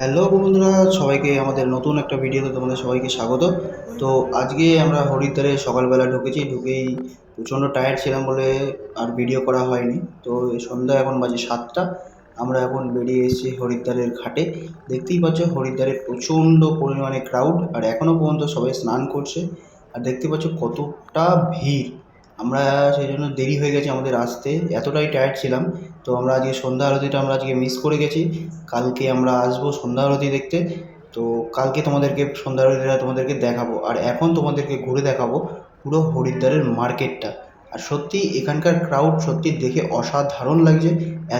Hello বন্ধুরা, সবাইকে আমাদের নতুন একটা ভিডিওতে তোমাদের সবাইকে স্বাগত। তো আজকে আমরা হরিদ্বারে সকালবেলা ঢুকেছি, ঢুকেই প্রচণ্ড টায়ার্ড ছিলাম বলে আর ভিডিও করা হয়নি। তো সন্ধ্যা এখন বাজে সাতটা, আমরা এখন বেরিয়ে এসেছি হরিদ্বারের ঘাটে। দেখতেই পাচ্ছ, হরিদ্বারে প্রচণ্ড পরিমাণে ক্রাউড আর এখনও পর্যন্ত সবাই স্নান করছে। আর দেখতে পাচ্ছ কতটা ভিড়। আমরা সেই জন্য দেরি হয়ে গেছে আমাদের আসতে। এতটাই টায়ার্ড ছিলাম। তো আমরা আজকে সন্ধ্যা আরতিটা আমরা আজকে মিস করে গেছি। কালকে আমরা আসব সন্ধ্যা আরতি দেখতে। তো কালকে তোমাদেরকে সন্ধ্যা আরতিটা তোমাদেরকে দেখাবো। আর এখন তোমাদেরকে ঘুরে দেখাবো পুরো হরিদ্বারের মার্কেটটা আর সত্যি এখানকার ক্রাউড সত্যি দেখে অসাধারণ লাগছে।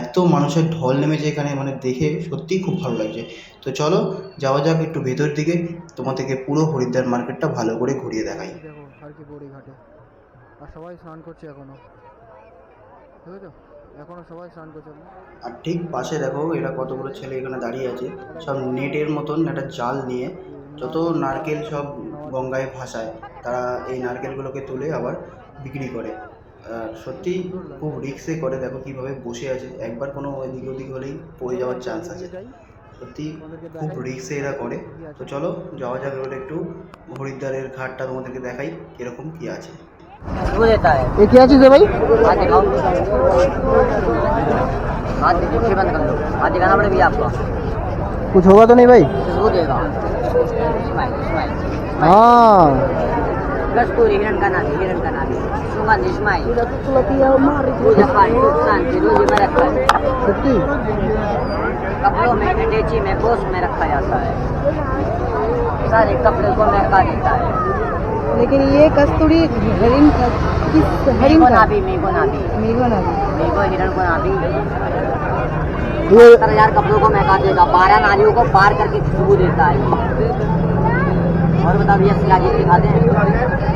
এত মানুষের ঢল নেমেছে এখানে মানে দেখে সত্যিই খুব ভালো লাগছে। তো চলো যাওয়া যাক একটু ভেতর দিকে। তোমাদেরকে পুরো হরিদ্বার মার্কেটটা ভালো করে ঘুরিয়ে দেখাই। দেখো হারকি ঘাটে। আর সবাই স্নান করছে এখনও। বুঝেছ? এখনও সবাই স্নান করছে আর ঠিক পাশে দেখো এরা কতগুলো ছেলে এখানে দাঁড়িয়ে আছে। সব নেটের মতন একটা জাল নিয়ে যত নারকেল সব গঙ্গায় ভাসায় তারা এই নারকেলগুলোকে তুলে আবার বিক্রি করে আর সত্যি খুব রিক্সে করে দেখো কিভাবে বসে আছে একবার কোনো এদিক ওদিক হলেই পড়ে যাওয়ার চান্স আছে সত্যি খুব রিক্সে এরা করে তো চলো যাওয়া যাবে এবার একটু হরিদ্বারের ঘাটটা তোমাদেরকে দেখাই কিরকম কি আছে खुशबू देता है এ কি আছে যে ভাই हाथ दिखाओ हाथ देखिए बंद कर लो हाथ दिखाना पड़ेगा भैया आपको कुछ होगा तो नहीं भाई खुशबू हाँ कस्तूरी हिरण का नाम हिरण का नाम सुगंध स्माइल पूजा पाठ सुख शांति रोजी में रखा है सच्ची कपड़ों में अटैची में बोस में रखा जाता है सारे कपड़े को महका देता है लेकिन ये कस्तूरी हरिण का किस का? नाभि मेघो नाभि मेघो नदी मेघो हिरण को नाभि सत्तर हज़ार कपड़ों को महका देगा बारह नालियों को पार करके खुशबू देता है। और बता भैया शिलाजी दिखा दें?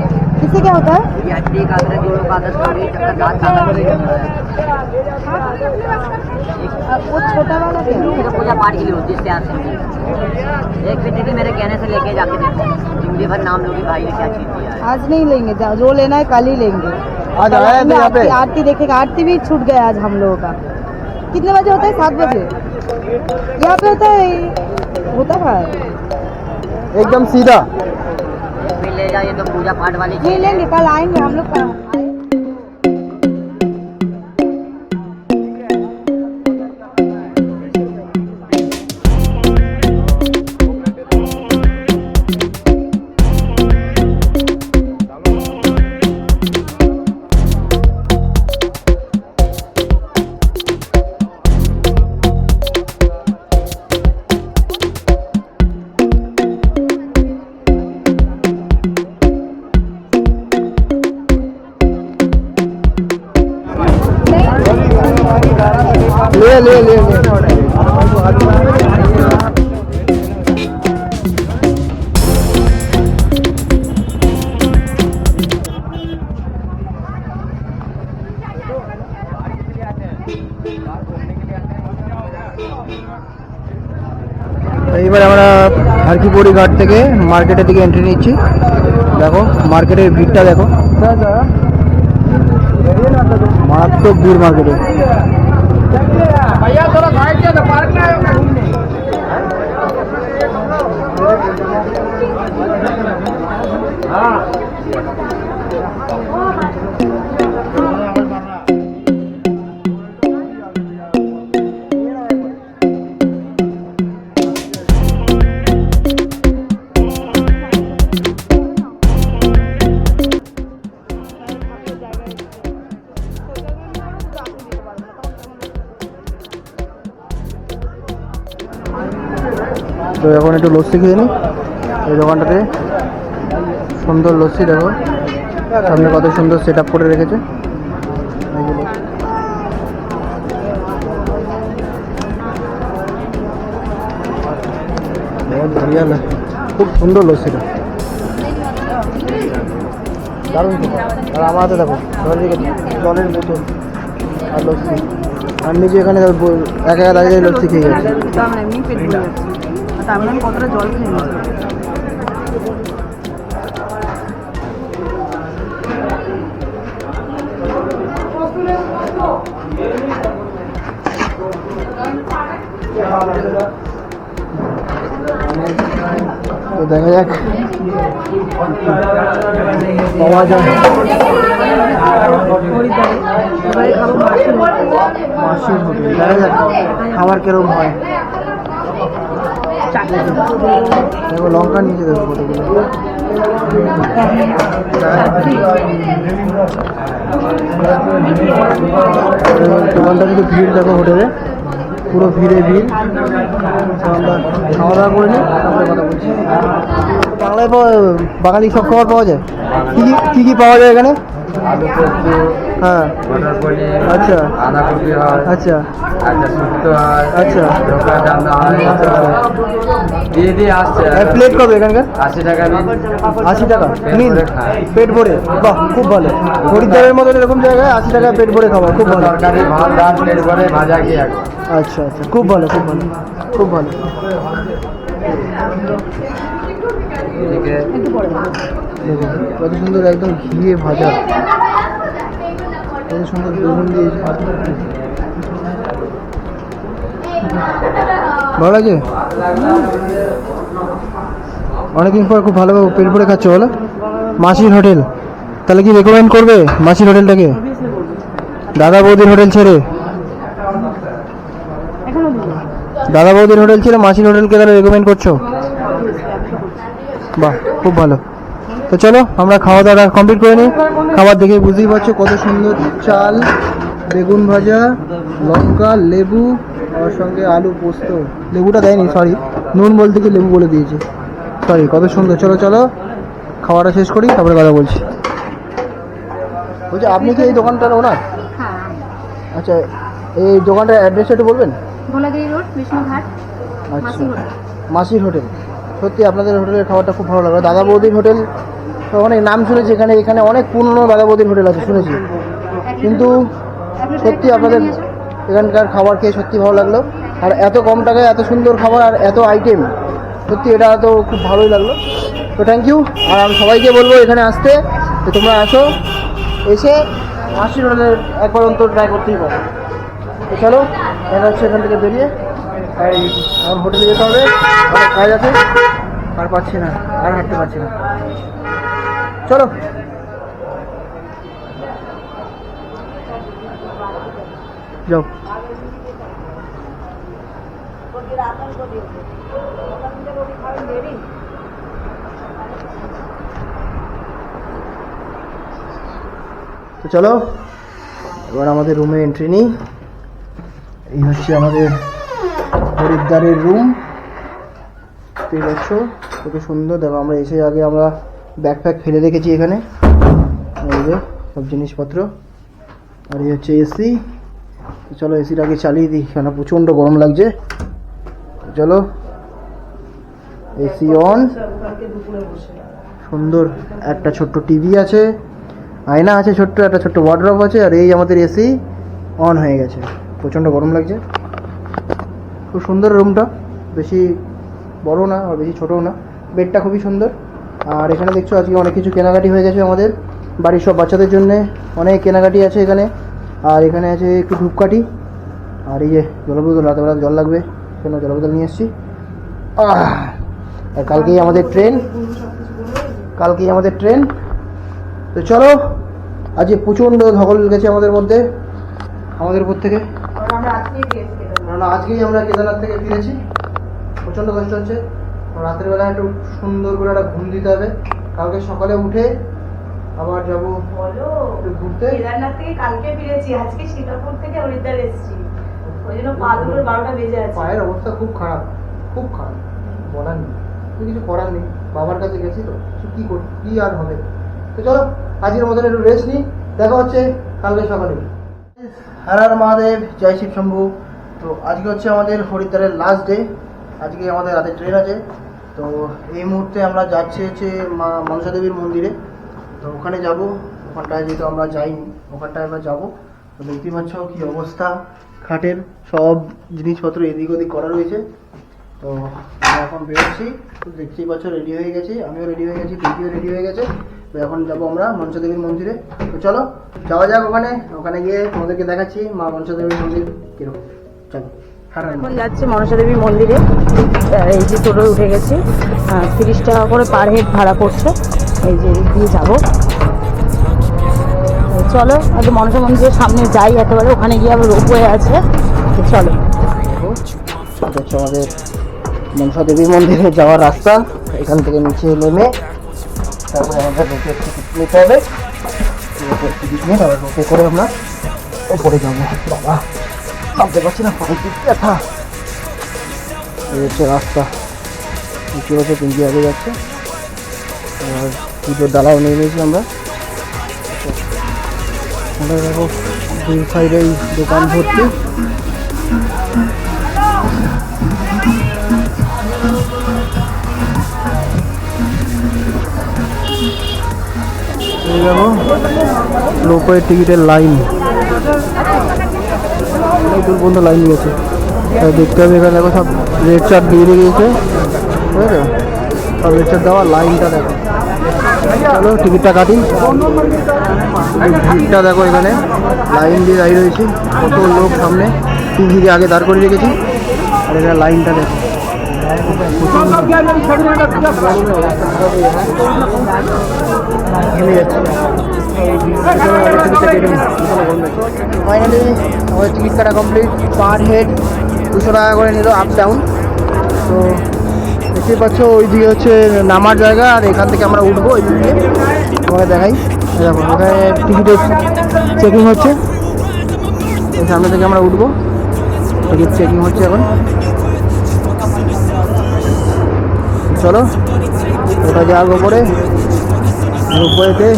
इससे क्या होता है? ये का अदरक जोड़ों का चक्कर का वो छोटा वाला है? पूजा पाठ के लिए होती है। इससे एक बेटे की मेरे कहने से लेके जाके देखो। ज़िंदगी भर नाम लोगी भाई ने क्या चीज़ दिया आज नहीं लेंगे जो लेना है कल ही लेंगे। आज आया यहाँ पे आरती आरती देखेगा आरती भी छूट गया आज हम लोगों का। कितने बजे होता है? सात बजे। यहाँ पे होता है? होता है? एकदम सीधा। जाओ ये तुम पूजा पाठ वाली ये लेंगे कल आएँगे हम लोग হারকিপড়ি ঘাট থেকে মার্কেটের দিকে এন্ট্রি নিচ্ছি। দেখো মার্কেটের ভিড়টা দেখো। মারাত্মক ভিড় মার্কেটে তো লস্যি খেয়ে নিই এই দোকানটাতে সুন্দর লস্যি দেখো। সামনে কত সুন্দর সেট আপ করে রেখেছে। খুব সুন্দর লস্যিটা। দারুণ আর আমার হাতে দেখো জলের বোতল আর লস্যি। আর নিজে এখানে একা একা দাঁড়িয়ে দাঁড়িয়ে লস্যি খেয়ে যাচ্ছে। তার আমি কতটা জল খেয়ে তো দেখা যাক। পাওয়া যায়। দেখা যাক খাবার কেরম হয়। দেখো, লঙ্কা নিচে দেখো কতগুলো দোকানটা কিন্তু ভিড় দেখো হোটেলে। পুরো ভিড়ে ভিড়। খাওয়া দাওয়া করে নিই বাংলায় বাঙালি সব খাবার পাওয়া যায়? কি কি পাওয়া যায় এখানে? আলু পোস্ত হ্যাঁ। মটর পনির আচ্ছা। বাঁধাকপি হয় আচ্ছা। আচ্ছা শুক্তো হয় আচ্ছা। ধোকা ডালনা হয় আচ্ছা। দিয়ে দিয়ে আসছে। প্লেট কবে এখানকার? আশি টাকা আশি টাকা। পেট ভরে পেট ভরে। বাহ খুব ভালো। হরিদ্বারের মতো এরকম জায়গায় আশি টাকা পেট ভরে খাবার। খুব ভালো। তরকারি ভাত ডাল পেট ভরে ভাজা কি আচ্ছা আচ্ছা। খুব ভালো খুব ভালো। খুব ভালো। কত সুন্দর একদম ঘিয়ে ভাজা। কত সুন্দর বেগুন দিয়েছে ভালো লাগে অনেকদিন পর খুব ভালো পেট ভরে খাচ্ছ, বলো। মাসির হোটেল, তাহলে কি রেকমেন্ড করবে মাসির হোটেলটাকে? দাদা বৌদির হোটেল ছেড়ে। দাদা বৌদির হোটেল ছেড়ে মাসির হোটেলকে তাহলে রেকমেন্ড করছ? বাহ, খুব ভালো। তো চলো আমরা খাওয়া দাওয়া কমপ্লিট করে নিই। খাবার দেখে বুঝতেই পারছ কত সুন্দর চাল বেগুন ভাজা লঙ্কা লেবু আর সঙ্গে আলু পোস্ত। লেবুটা দেয়নি সরি নুন বলতে কি লেবু বলে দিয়েছে। সরি কত সুন্দর। চলো চলো। খাওয়াটা শেষ করি তারপরে কথা বলছি। বলছি আপনি কি এই দোকানটার ওনার হ্যাঁ। আচ্ছা এই দোকানটার অ্যাড্রেসটা একটু বলবেন? ভোলাগিরি রোড বিষ্ণুঘাট আচ্ছা। মাসির হোটেল। সত্যি আপনাদের হোটেলের খাবারটা খুব ভালো লাগল। দাদা বৌদির হোটেল অনেক নাম শুনেছি এখানে এখানে অনেক পুরনো দাদা হোটেল আছে, শুনেছি। কিন্তু সত্যি আপনাদের এখানকার খাবার খেয়ে সত্যি ভালো লাগল। আর এত কম টাকায় এত সুন্দর খাবার আর এত আইটেম সত্যি এটা তো খুব ভালোই লাগল। তো থ্যাংক ইউ আর আমি সবাইকে বলব এখানে আসতে তো তোমরা আসো, এসে মাসির হোটেলের একবার অন্তর ট্রাই করতেই পারো। তো চলো দেখা হচ্ছে এখান থেকে বেরিয়ে আর হোটেলে যেতে হবে, অনেক কাজ আছে, আর পাচ্ছি না, আর হাঁটতে পারছি না। চলো। যাও। তো চলো, এবার আমাদের রুমে এন্ট্রি নিই। এই হচ্ছে আমাদের হরিদ্বারের রুম ঠিক আছে কত সুন্দর। দেখো, আমরা এসে আগে আমরা ব্যাগ ফ্যাগ ফেলে রেখেছি এখানে। এই যে সব জিনিসপত্র। আর এই হচ্ছে এসি চলো এসির আগে চালিয়ে দিই কেন প্রচণ্ড গরম লাগছে। চলো এসি অন সুন্দর একটা ছোট্ট টিভি আছে, আয়না আছে ছোট্ট, একটা ছোট্ট ওয়ার্ড্রপ আছে, আর এই আমাদের এসি অন হয়ে গেছে। প্রচণ্ড গরম লাগছে। খুব সুন্দর রুমটা বেশি বড় না আর বেশি ছোটও না। বেডটা খুবই সুন্দর। আর এখানে দেখছ আজকে অনেক কিছু কেনাকাটি হয়ে গেছে আমাদের বাড়ির সব বাচ্চাদের জন্য। অনেক কেনাকাটি আছে এখানে। আর এখানে আছে একটু ধূপকাঠি। আর এই যে জল বোতল রাতেবেলা জল লাগবে কেন জল বোতল নিয়ে এসেছি! আর কালকেই আমাদের ট্রেন। কালকেই আমাদের ট্রেন। তো চলো আজকে প্রচণ্ড ধকল গেছে আমাদের মধ্যে আমাদের উপর থেকে। কারণ আজকেই আমরা কেদারনাথ থেকে ফিরেছি। প্রচণ্ড কষ্ট হচ্ছে। রাতের বেলা একটু সুন্দর করে একটা ঘুম দিতে হবে। কালকে সকালে উঠে আবার যাব বলো ঘুরতে। কেদারনাথ থেকে কালকে ফিরেছি আজকে সীতাপুর থেকে হরিদ্বার এসেছি। ওই জন্য পা দুটোর বারোটা বেজে আছে। পায়ের অবস্থা খুব খারাপ খুব খারাপ। বলার নেই। কিছু করার নেই। বাবার কাছে গেছি তো। কিছু কী করি কী আর হবে? তো চলো আজকের মতন একটু রেস্ট নিই। দেখা হচ্ছে কালকে সকালে। হর হর মহাদেব জয় শিব শম্ভু। তো আজকে হচ্ছে আমাদের হরিদ্বারের লাস্ট ডে আজকে আমাদের রাতে ট্রেন আছে। তো এই মুহূর্তে আমরা যাচ্ছি হচ্ছে মা মনসা দেবীর মন্দিরে। তো ওখানে যাব, ওখানটায় যেহেতু আমরা যাইনি ওখানটায় আমরা যাব। তো দেখতেই পাচ্ছ কী অবস্থা, খাটের সব জিনিসপত্র এদিক ওদিক করা রয়েছে। তো আমরা এখন বেরোচ্ছি দেখতেই পাচ্ছ রেডি হয়ে গেছি, আমিও রেডি হয়ে গেছি পিপিও রেডি হয়ে গেছে। তো এখন যাব আমরা মনসা দেবীর মন্দিরে। তো চলো, যাওয়া যাক ওখানে ওখানে গিয়ে তোমাদেরকে দেখাচ্ছি মা মনসা দেবীর মন্দির কীরকম। চলো। এখন যাচ্ছে মনসা দেবী মন্দিরে এই যে টোটো উঠে গেছি। তিরিশ টাকা করে পার হেড ভাড়া পড়ছে। এই যে দিয়ে যাব। চলো আগে মনসা মন্দিরের সামনে যাই একেবারে। ওখানে গিয়ে আবার রোপওয়ে আছে। চলো। আমাদের মনসা দেবী মন্দিরে যাওয়ার রাস্তা। এখান থেকে নিচে নেমে তারপরে আমাদের রোপে টিকিট নিতে হবে। টিকিট নিয়ে তারপর রোপে করে আমরা ওপরে যাব। বাবা। না ব্যথা। এই হচ্ছে রাস্তা। নিচে হচ্ছে তিনটি আগে যাচ্ছে। আর পুজোর ডালাও নিয়ে আমরা। আমরা দেখো দুই সাইডেই দোকান ভর্তি। লোকের টিকিটের লাইন। দূর পর্যন্ত লাইন দিয়েছে তাই দেখতে হবে এখানে দেখো সব রেড চার্ট দিয়ে দিয়ে গিয়েছে। ঠিক আছে? সব রেড চার্ট দেওয়া, লাইনটা দেখো। চলো টিকিটটা কাটি। ভিড়টা দেখো এখানে। লাইন দিয়ে দাঁড়িয়ে রয়েছে। কত লোক সামনে। টিভিকে আগে দাঁড় করে রেখেছি। আর এখানে লাইনটা দেখো। যাচ্ছে। ফাইনালি আমাদের টিকিট কাটা কমপ্লিট পার হেড দুশো টাকা করে নিল আপ ডাউন তো দেখতেই পাচ্ছ ওই দিকে হচ্ছে নামার জায়গা, আর এখান থেকে আমরা উঠবো ওই দিকে তোমাকে দেখাই। দেখো, এখানে টিকিটের চেকিং হচ্ছে। সামনে থেকে আমরা উঠবো। টিকিট চেকিং হচ্ছে এখন। চলো, ওটা যাওয়ার উপরে উপরেতে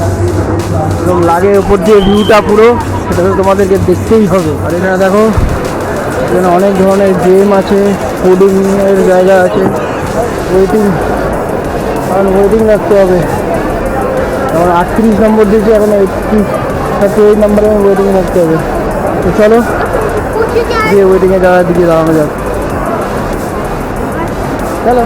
একদম লাগে উপর দিয়ে ভিউটা পুরো, সেটা তো তোমাদেরকে দেখতেই হবে। আর এখানে দেখো, এখানে অনেক ধরনের গেম আছে ফুডিং এর জায়গা আছে ওয়েটিং কারণ ওয়েটিং রাখতে হবে। আমার আটত্রিশ নম্বর দিয়েছে, এখন এইটটি থার্টি এইট নম্বরে ওয়েটিং রাখতে হবে। তো চলো দিয়ে ওয়েটিংয়ে যাওয়ার দিকে দাঁড়ানো যাক। চলো।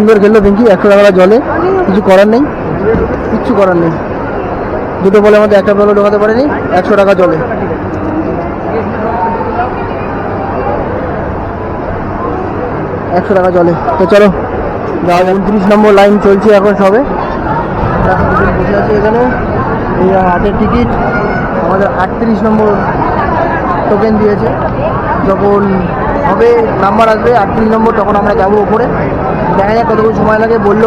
সুন্দর খেললো পিঙ্কি একশো টাকা জলে। কিছু করার নেই, কিচ্ছু করার নেই। দুটো বলের মধ্যে একটা বলও ঢোকাতে পারেনি, একশো টাকা জলে। একশো টাকা জলে। তো চলো উনত্রিশ নম্বর লাইন চলছে এখন সবে। বসে আছি এখানে এই হাতের টিকিট, আমাদের আটত্রিশ নম্বর টোকেন দিয়েছে। যখন হবে নাম্বার আসবে, আটত্রিশ নম্বর, তখন আমরা যাব উপরে দেখা যাক কতক্ষণ সময় লাগে। বলল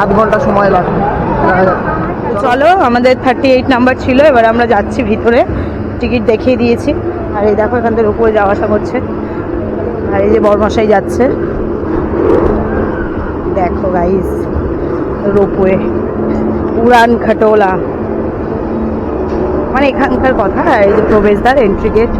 আধ ঘণ্টা সময় যাক। চলো, আমাদের থার্টি এইট নাম্বার ছিল, এবার আমরা যাচ্ছি ভিতরে। টিকিট দেখিয়ে দিয়েছি। আর এই দেখো, এখান থেকে উপরে যাওয়া আসা করছে। আর এই যে বরমশাই যাচ্ছে। দেখো গাইস রোপওয়ে। উড়ান খাটোলা মানে এখানকার কথা, এই যে প্রবেশদ্বার এন্ট্রি গেট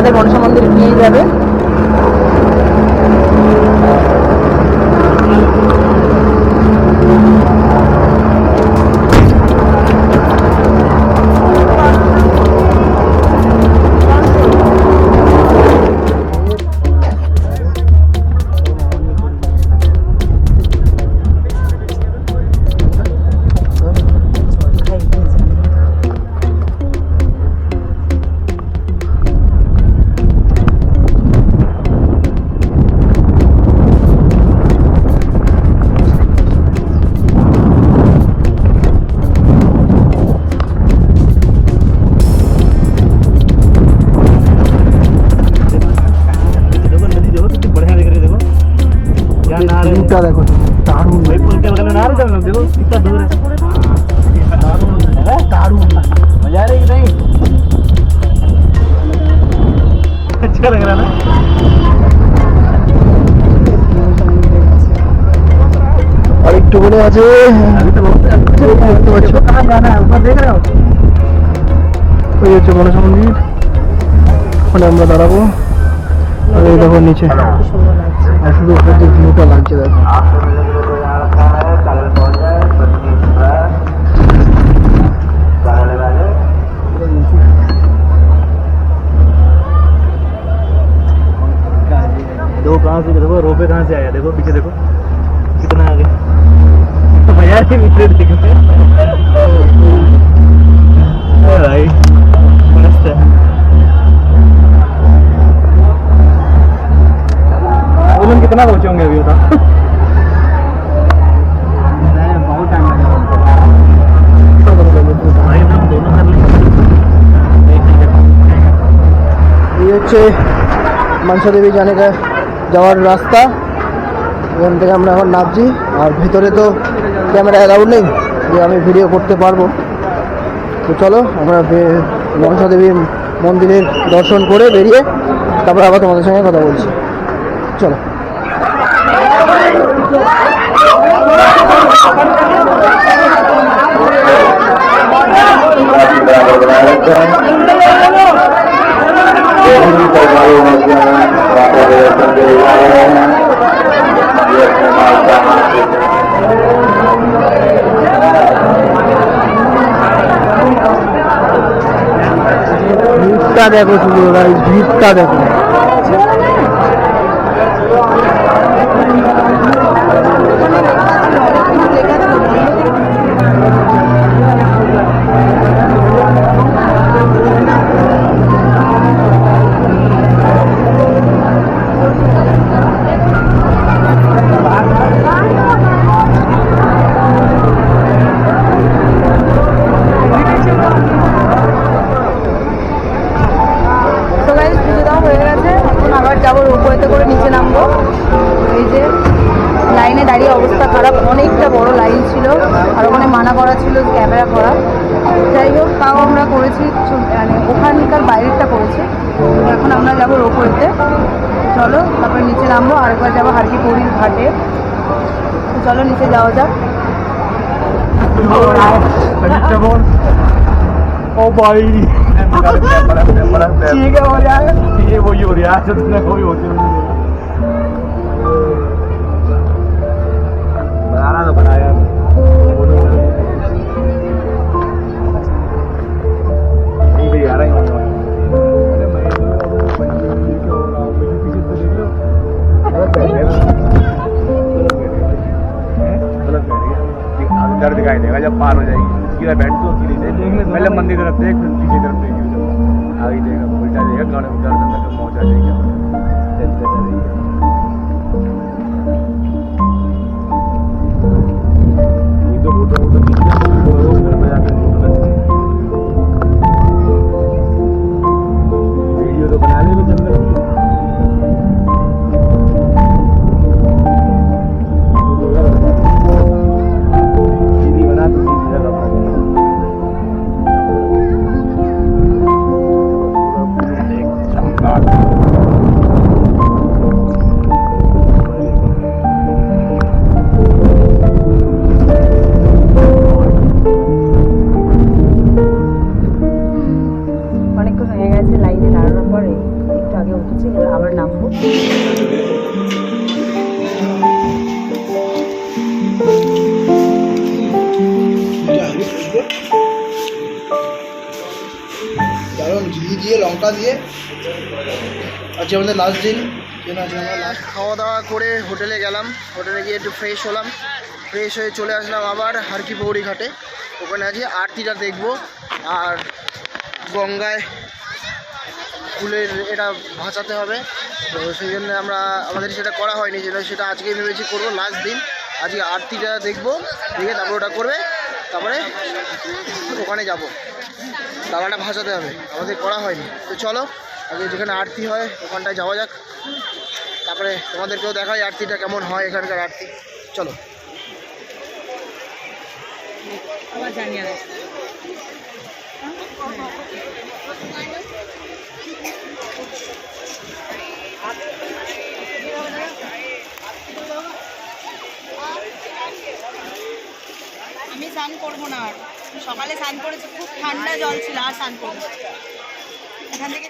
আমাদের মনসা মন্দির নিয়ে যাবে। ভিউটা দেখো দারুণ ভাই পুল के बगल में नार चल देखो कितना दूर है दारुण है दारुण मजा आ रही नहीं अच्छा लग रहा ना আর একটু বলে আছে দেখতে পাচ্ছ ওই হচ্ছে গণেশ মন্দির ওখানে আমরা দাঁড়াবো আর এই দেখো নিচে শুধু উপর দিয়ে ভিউটা লাগছে দেখো 那我交给别的。এই হচ্ছে মানসা দেবী যাওয়ার রাস্তা। ওখান থেকে আমরা এখন নামছি। আর ভিতরে তো ক্যামেরা অ্যালাউড নেই, যে আমি ভিডিও করতে পারব। তো চলো, আমরা মনসা দেবীর মন্দিরের দর্শন করে বেরিয়ে তারপর আবার তোমাদের সঙ্গে কথা বলছি। চলো। ভিড়টা দেখো শুধু ভিড়টা দেখো। भाई ठीक है हो जाएगा ये वही हो रहा है तुमने वही होती बनाना तो बनाया। रहा है। डर दिखाई देगा जब पार हो जाएगी। सीधा बैठ तो મતલબ મંદિર તરફ દેખ બીજી તરફ થઈ ગયું આવી જાય ઉલટા જાય ઘણું খাওয়া দাওয়া করে হোটেলে গেলাম। হোটেলে গিয়ে একটু ফ্রেশ হলাম। ফ্রেশ হয়ে চলে আসলাম আবার হারকি পৌরি ঘাটে। ওখানে আজকে আরতিটা দেখব। আর গঙ্গায় ফুলের এটা ভাসাতে হবে। তো সেই জন্য আমরা, আমাদের সেটা করা হয়নি যেটা সেটা আজকেই ভেবেছি করব লাস্ট দিন। আজকে আরতিটা দেখব, দেখে তারপর ওটা করবে। তারপরে ওখানে যাব। দাবাটা ভাসাতে হবে, আমাদের করা হয়নি। তো চলো, আগে যেখানে আরতি হয়, ওখানটায় যাওয়া যাক। তারপরে তোমাদেরকেও দেখাই আরতিটা কেমন হয় এখানকার আরতি। চলো। আমি স্নান করব না। আর সকালে স্নান করেছি, খুব ঠান্ডা জল ছিল, আর স্নান করব এখান থেকে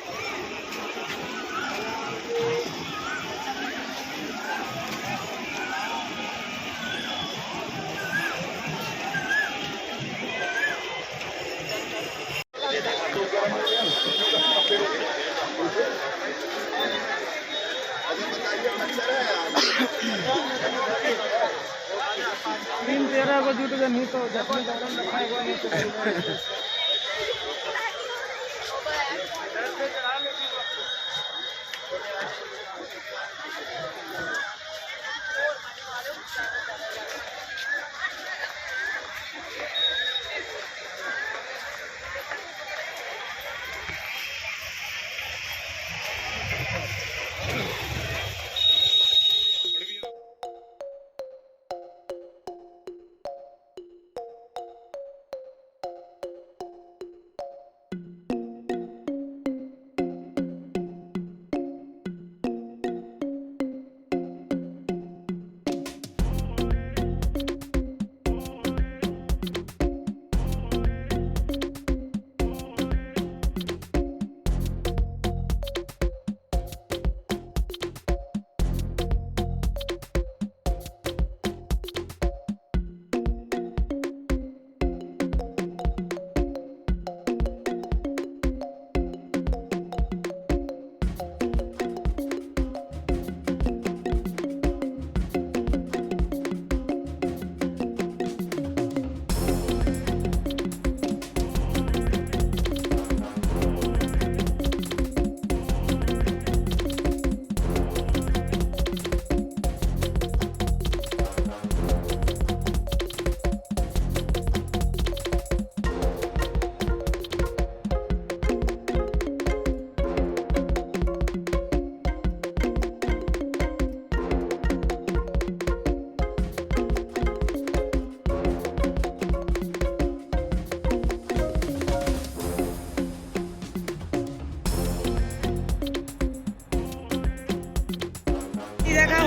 দেখা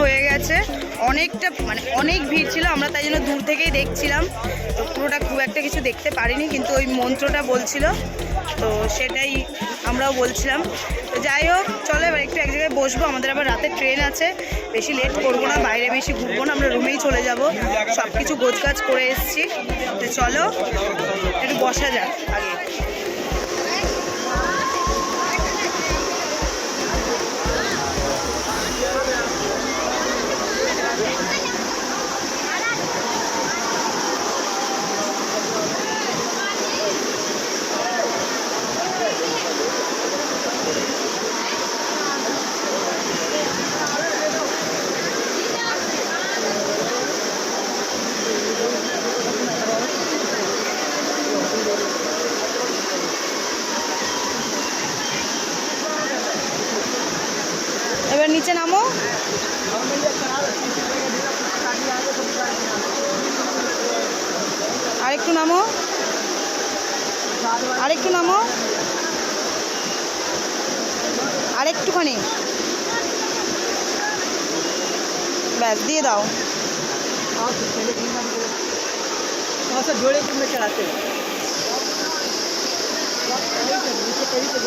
হয়ে গেছে। অনেকটা মানে অনেক ভিড় ছিল, আমরা তাই জন্য দূর থেকেই দেখছিলাম। তো পুরোটা খুব একটা কিছু দেখতে পারিনি, কিন্তু ওই মন্ত্রটা বলছিল। তো সেটাই আমরাও বলছিলাম। তো যাই হোক, চলো এবার একটু এক জায়গায় বসবো। আমাদের আবার রাতে ট্রেন আছে। বেশি লেট করব না, বাইরে বেশি ঘুরবো না, আমরা রুমেই চলে যাব। সব কিছু গোছগাছ করে এসেছি। তো চলো, একটু বসা যাক আগে।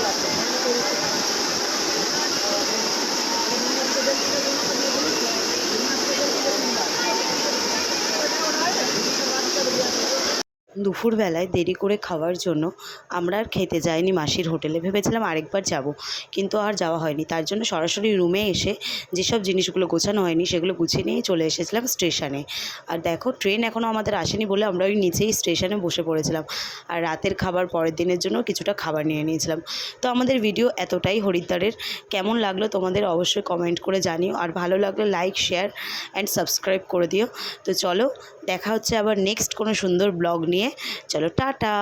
la দুপুরবেলায় দেরি করে খাওয়ার জন্য আমরা আর খেতে যাইনি মাসির হোটেলে। ভেবেছিলাম আরেকবার যাব, কিন্তু আর যাওয়া হয়নি। তার জন্য সরাসরি রুমে এসে যেসব জিনিসগুলো গোছানো হয়নি সেগুলো গুছিয়ে নিয়ে চলে এসেছিলাম স্টেশনে। আর দেখো, ট্রেন এখনও আমাদের আসেনি বলে আমরা ওই নিচেই স্টেশনে বসে পড়েছিলাম। আর রাতের খাবার পরের দিনের জন্য কিছুটা খাবার নিয়ে নিয়েছিলাম। তো আমাদের ভিডিও এতটাই হরিদ্বারের। কেমন লাগল তোমাদের অবশ্যই কমেন্ট করে জানিও। আর ভালো লাগলে লাইক, শেয়ার, অ্যান্ড সাবস্ক্রাইব করে দিও। তো চলো দেখা হচ্ছে আবার নেক্সট কোনো সুন্দর ব্লগ নিয়ে। চলো টাটা!